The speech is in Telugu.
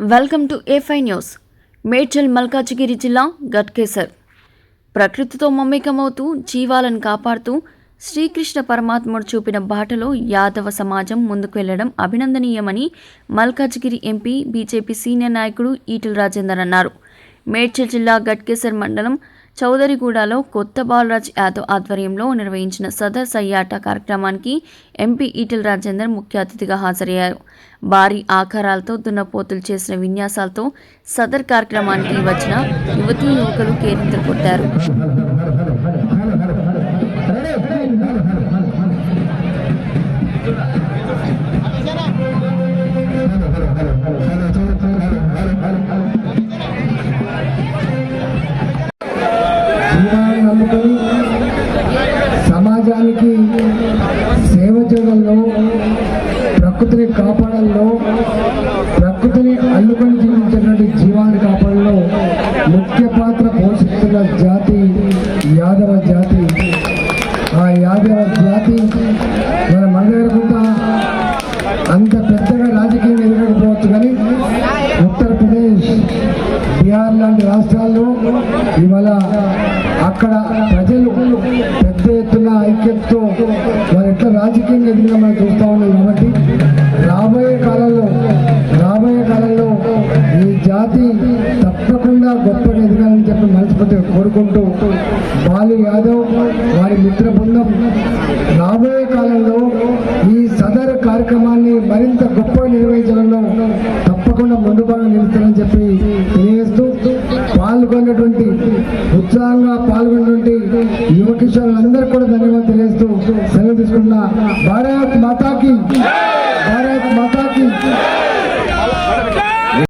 వెల్కమ్ టు ఏఫై న్యూస్ మేడ్చల్ మల్కాజిగిరి జిల్లా గట్కేసర్ ప్రకృతితో మమేకమవుతూ జీవాలను కాపాడుతూ శ్రీకృష్ణ పరమాత్ముడు చూపిన బాటలో యాదవ సమాజం ముందుకు వెళ్ళడం అభినందనీయమని మల్కాజిగిరి ఎంపీ బీజేపీ సీనియర్ నాయకుడు ఈటల రాజేందర్ అన్నారు. మేడ్చల్ జిల్లా గట్కేసర్ మండలం చౌదరిగూడలో కొత్త బాలరాజ్ యాదవ్ ఆధ్వర్యంలో నిర్వహించిన సదర్ సయ్యాట కార్యక్రమానికి ఎంపీ ఈటెల రాజేందర్ ముఖ్య అతిథిగా హాజరయ్యారు. భారీ ఆకారాలతో దున్నపోతులు చేసిన విన్యాసాలతో సదర్ కార్యక్రమానికి వచ్చిన యువతీ యువకులు కేరింతలు కొట్టారు. సమాజానికి సేవ చేయడంలో ప్రకృతిని కాపాడంలో ప్రకృతిని అల్లుకొని జీవించినటువంటి జీవాన్ని కాపాడంలో ముఖ్య పాత్ర పోషిస్తున్న జాతి యాదవ జాతి. ఆ యాదవ జాతి మన మండగరకుంట అంత పెద్ద లాంటి రాష్ట్రాల్లో ఇవాళ అక్కడ ప్రజలు పెద్ద ఎత్తున ఐక్యతతో వారు ఎట్లా రాజకీయంగా ఎదిగినా మనం చూస్తా ఉన్నాం కాబట్టి రాబోయే కాలంలో రాబోయే కాలంలో ఈ జాతి తప్పకుండా గొప్పగా ఎదగాలని చెప్పి మనస్ఫూర్తిగా కోరుకుంటూ బాలు యాదవ్ వారి మిత్ర బృందం రాబోయే కాలంలో ఈ సదరు కార్యక్రమాన్ని మరింత గొప్ప నిర్వహించడంలో తప్పకుండా ముందు నిలుస్తానని చెప్పి తెలియజేస్తూ పాల్గొన్నటువంటి ఉత్సాహంగా పాల్గొన్నటువంటి యువ కిషోరులందరూ కూడా ధన్యవాదాలు తెలియజేస్తూ సెలవు తీసుకున్న భారత్ మాతాకి.